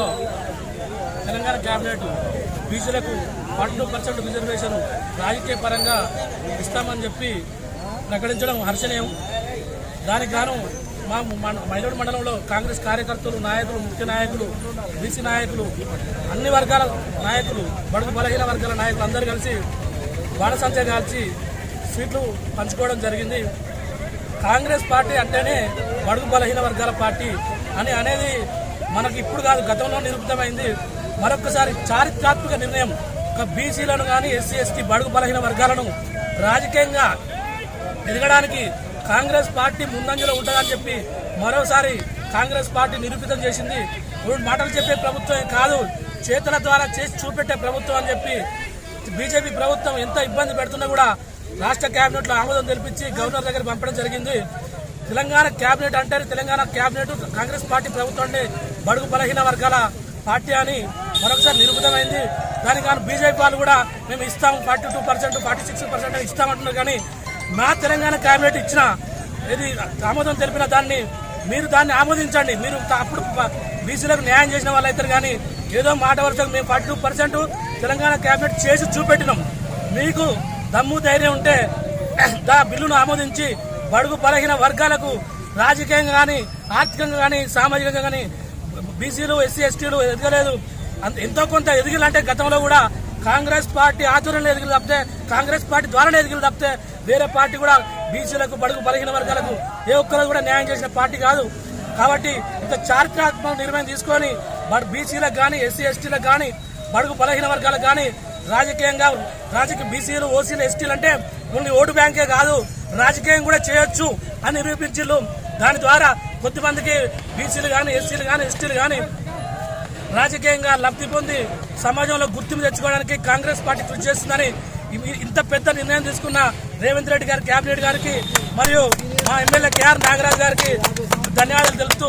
సమావేశంలో తెలంగాణ క్యాబినెట్ బీసీలకు forty percent reservation రాజకీయ పరంగా ఇస్తామని చెప్పి ప్రకటించడం హర్షణీయం. దానికి గాను మా మన- మైలూరు మండలంలో కాంగ్రెస్ కార్యకర్తలు నాయకులు ముఖ్య నాయకులు బీసీ నాయకులు అన్ని వర్గాల నాయకులు బడుగు బలహీన వర్గాల నాయకులు అందరూ కలిసి బాణసంచ కాల్చి సీట్లు పంచుకోవడం జరిగింది. కాంగ్రెస్ పార్టీ అంటేనే బడుగు బలహీన వర్గాల పార్టీ అని అనేది మనకి ఇప్పుడు కాదు గతంలో నిరూపితమైంది. మరొకసారి చారిత్రాత్మక నిర్ణయం. ఒక బీసీలను కానీ ఎస్సీ ఎస్టీ బడుగు బలహీన వర్గాలను రాజకీయంగా ఎదగడానికి కాంగ్రెస్ పార్టీ ముందంజలో ఉంటుందని చెప్పి మరోసారి కాంగ్రెస్ పార్టీ నిరూపితం చేసింది. ఇప్పుడు మాటలు చెప్పే ప్రభుత్వం కాదు. చేతుల ద్వారా చేసి చూపెట్టే ప్రభుత్వం అని చెప్పి బీజేపీ ప్రభుత్వం ఎంత ఇబ్బంది పెడుతున్నా కూడా రాష్ట్ర క్యాబినెట్లో ఆమోదం తెలిపించి గవర్నర్ దగ్గర పంపడం జరిగింది. తెలంగాణ కేబినెట్ అంటే తెలంగాణ కేబినెట్ కాంగ్రెస్ పార్టీ ప్రభుత్వం అంటే బడుగు బలహీన వర్గాల పార్టీ అని మరొకసారి నిరూపితమైంది. దానికి కానీ బీజేపీ వాళ్ళు కూడా మేము ఇస్తాం forty two percent forty six percent ఇస్తామంటున్నారు. కానీ మా తెలంగాణ క్యాబినెట్ ఇచ్చిన ఇది ఆమోదం తెలిపిన దాన్ని మీరు దాన్ని ఆమోదించండి. మీరు అప్పుడు బీసీలకు న్యాయం చేసిన వాళ్ళు అవుతారు కానీ ఏదో మాట వరుసకు మేము forty two percent Telangana cabinet చేసి చూపెట్టినాం. మీకు దమ్ము ధైర్యం ఉంటే దా బిల్లును ఆమోదించి బడుగు బలహీన వర్గాలకు రాజకీయంగా కానీ ఆర్థికంగా కానీ సామాజికంగా కానీ బీసీలు ఎస్సీ ఎస్టీలు ఎదగలేదు. అంత ఎంతో కొంత ఎదిగిలంటే గతంలో కూడా కాంగ్రెస్ పార్టీ ఆధ్వర్యంలో ఎదిగిలు తప్పితే కాంగ్రెస్ పార్టీ ద్వారానే ఎదిగిలు తప్పితే వేరే పార్టీ కూడా బీసీలకు బడుగు బలహీన వర్గాలకు ఏ ఒక్కరు కూడా న్యాయం చేసిన పార్టీ కాదు. కాబట్టి ఇంత చారిత్రాత్మక నిర్ణయం తీసుకొని బీసీలకు కానీ ఎస్సీ ఎస్టీలకు కానీ బడుగు బలహీన వర్గాలకు కానీ రాజకీయంగా రాజకీయ బీసీలు ఓసీలు ఎస్టీలు అంటే ఓన్లీ ఓటు బ్యాంకే కాదు రాజకీయం కూడా చేయొచ్చు అని నిరూపించిల్లు. దాని ద్వారా కొద్దిమందికి బీసీలు కానీ ఎస్సీలు కానీ ఎస్టీలు కానీ రాజకీయంగా లబ్ధి పొంది సమాజంలో గుర్తింపు తెచ్చుకోవడానికి కాంగ్రెస్ పార్టీ కృషి చేస్తుందని ఇంత పెద్ద నిర్ణయం తీసుకున్న రేవంత్ రెడ్డి గారి కేబినెట్ గారికి మరియు మా ఎమ్మెల్యే కేఆర్ నాగరాజ్ గారికి ధన్యవాదాలు తెలుపుతూ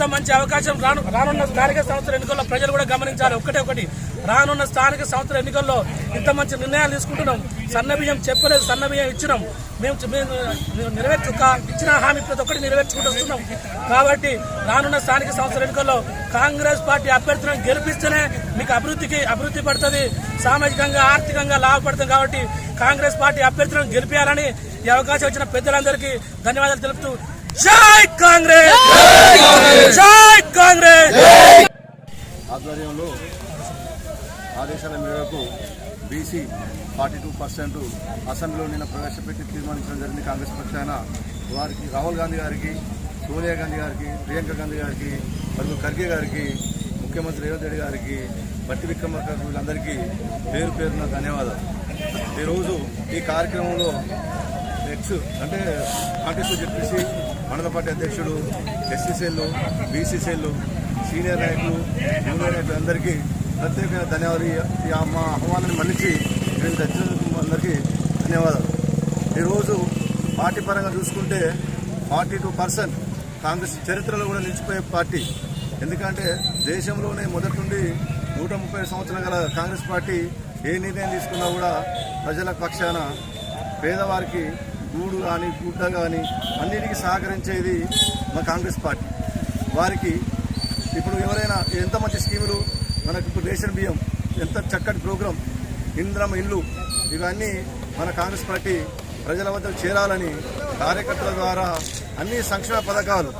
ఇంత మంచి అవకాశం రాను రానున్న స్థానిక సంస్థల ఎన్నికల్లో ప్రజలు కూడా గమనించాలి. ఒకటే ఒకటి రానున్న స్థానిక సంస్థల ఎన్నికల్లో ఇంత మంచి నిర్ణయాలు తీసుకుంటున్నాం. సన్నబియ్యం చెప్పలేదు సన్నబియ్యం ఇచ్చినాం. మేము నెరవేర్చు ఇచ్చిన హామీ ప్రతి ఒక్కటి నెరవేర్చుకుంటూ వస్తున్నాం. కాబట్టి రానున్న స్థానిక సంస్థల ఎన్నికల్లో కాంగ్రెస్ పార్టీ అభ్యర్థులను గెలిపిస్తేనే మీకు అభివృద్ధికి అభివృద్ధి పడుతుంది సామాజికంగా ఆర్థికంగా లాభపడుతుంది కాబట్టి కాంగ్రెస్ పార్టీ అభ్యర్థులను గెలిపేయాలని ఈ అవకాశం ఇచ్చిన పెద్దలందరికీ ధన్యవాదాలు తెలుపుతూ జై కాంగ్రెస్! జై కాంగ్రెస్! ఆధ్వర్యంలో ఆదేశాల మేరకు బీసీ ఫార్టీ టూ పర్సెంట్ అసెంబ్లీలో నిన్న ప్రవేశపెట్టి తీర్మానించడం జరిగింది. కాంగ్రెస్ పక్షాన వారికి రాహుల్ గాంధీ గారికి సోనియా గాంధీ గారికి ప్రియాంక గాంధీ గారికి మరియు ఖర్గే గారికి ముఖ్యమంత్రి రేవంత్ రెడ్డి గారికి బట్టి విక్రమార్క వీళ్ళందరికీ పేరు పేరున ధన్యవాదాలు. ఈరోజు ఈ కార్యక్రమంలో నెక్స్ట్ అంటే కాంగ్రెస్ చెప్పేసి మండల పార్టీ అధ్యక్షుడు ఎస్సీసీలు బీసీసీలు సీనియర్ నాయకులు జూనియర్ నాయకులు అందరికీ ప్రత్యేకమైన ధన్యవాదాలు. ఈ- మా ఆహ్వానాన్ని మన్నించి మేము వచ్చినందుకు అందరికీ ధన్యవాదాలు. ఈరోజు పార్టీ పరంగా చూసుకుంటే ఫార్టీ టూ పర్సెంట్ కాంగ్రెస్ చరిత్రలో కూడా నిలిచిపోయే పార్టీ. ఎందుకంటే దేశంలోనే మొదటి నుండి నూట ముప్పై సంవత్సరాల గల కాంగ్రెస్ పార్టీ ఏ నిర్ణయం తీసుకున్నా కూడా ప్రజల పక్షాన పేదవారికి గూడు కానీ గుడ్డ కానీ అన్నిటికీ సహకరించేది మా కాంగ్రెస్ పార్టీ. వారికి ఇప్పుడు ఎవరైనా ఎంత మంచి స్కీములు మనకు ఇప్పుడు రేషన్ బియ్యం ఎంత చక్కటి ప్రోగ్రాం ఇంద్రమ ఇల్లు ఇవన్నీ మన కాంగ్రెస్ పార్టీ ప్రజల వద్ద చేరాలని కార్యకర్తల ద్వారా అన్ని సంక్షేమ పథకాలు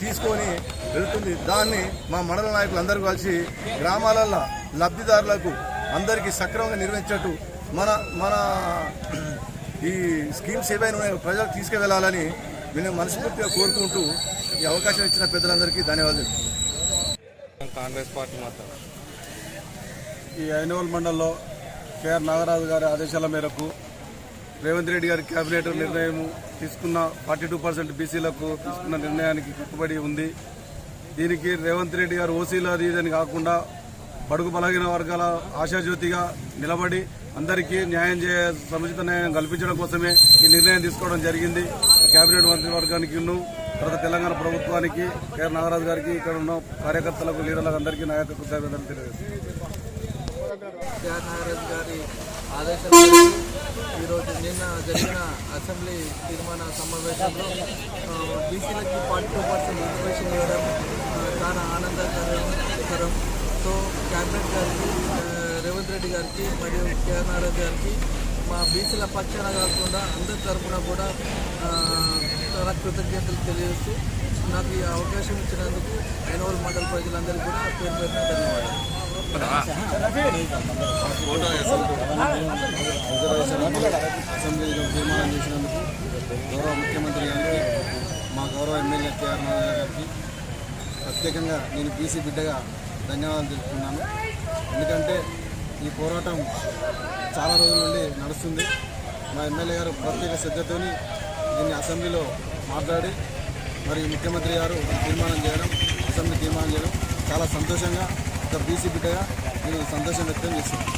తీసుకొని వెళుతుంది. దాన్ని మా మండల నాయకులు అందరూ కలిసి గ్రామాలలో లబ్ధిదారులకు అందరికీ సక్రమంగా నిర్వహించట్టు మన మన ఈ స్కీమ్స్ ఏవైనా ఉన్నాయో ప్రజలకు తీసుకువెళ్ళాలని నేను మనస్ఫూర్తిగా కోరుకుంటూ ఈ అవకాశం ఇచ్చిన పెద్దలందరికీ ధన్యవాదాలు. కాంగ్రెస్ పార్టీ మాత్రం. ఈ ఐనోల్ మండలంలో కేఆర్ నాగరాజు గారి ఆదేశాల మేరకు రేవంత్ రెడ్డి గారి కేబినెట్ నిర్ణయం తీసుకున్న ఫార్టీ టూ పర్సెంట్ బీసీలకు తీసుకున్న నిర్ణయానికి కట్టుబడి ఉంది. దీనికి రేవంత్ రెడ్డి గారు ఓసీలు అది ఇదని కాకుండా బడుగు బలహీన వర్గాల ఆశాజ్యోతిగా నిలబడి అందరికీ న్యాయం చే సముచిత న్యాయం కల్పించడం కోసమే ఈ నిర్ణయం తీసుకోవడం జరిగింది. కేబినెట్ మంత్రివర్గానికి తర్వాత తెలంగాణ ప్రభుత్వానికి కేఆర్ నాగరాజు గారికి ఇక్కడ ఉన్న కార్యకర్తలకు లీడర్లకు అందరికీ నాయక కృతజ్ఞతలు తెలియజేస్తాను గారి ఈరోజు నిన్న జరిగిన అసెంబ్లీ తీర్మాన సమావేశంలో బీసీలకి ఫార్టీ టూ పర్సెంట్ రిజర్వేషన్ ఇవ్వడం చాలా ఆనందకరం సో క్యాబినెట్ గారికి రేవంత్ రెడ్డి గారికి మరియు కేఆర్ నారాయణ గారికి మా బీసీల పక్షాన కాకుండా అందరి తరఫున కూడా చాలా కృతజ్ఞతలు తెలియజేస్తూ నాకు ఈ అవకాశం ఇచ్చినందుకు ఎనవల్ మండల ప్రజలందరికీ కూడా పేరు పేరున ధన్యవాదాలు. అసెంబ్లీలో తీర్మానం చేసినందుకు గౌరవ ముఖ్యమంత్రి గారికి మా గౌరవ ఎమ్మెల్యే కేఆర్ నారాయణ గారికి ప్రత్యేకంగా నేను బీసీ బిడ్డగా ధన్యవాదాలు తెలుపుతున్నాను. ఎందుకంటే ఈ పోరాటం చాలా రోజుల నుండి నడుస్తుంది. మా ఎమ్మెల్యే గారు ప్రత్యేక శ్రద్ధతోని దీన్ని అసెంబ్లీలో మాట్లాడి మరి ముఖ్యమంత్రి గారు తీర్మానం చేయడం అసెంబ్లీ తీర్మానం చేయడం చాలా సంతోషంగా ఒక బీసీ బిడ్డగా నేను సంతోషం వ్యక్తం చేస్తున్నాను.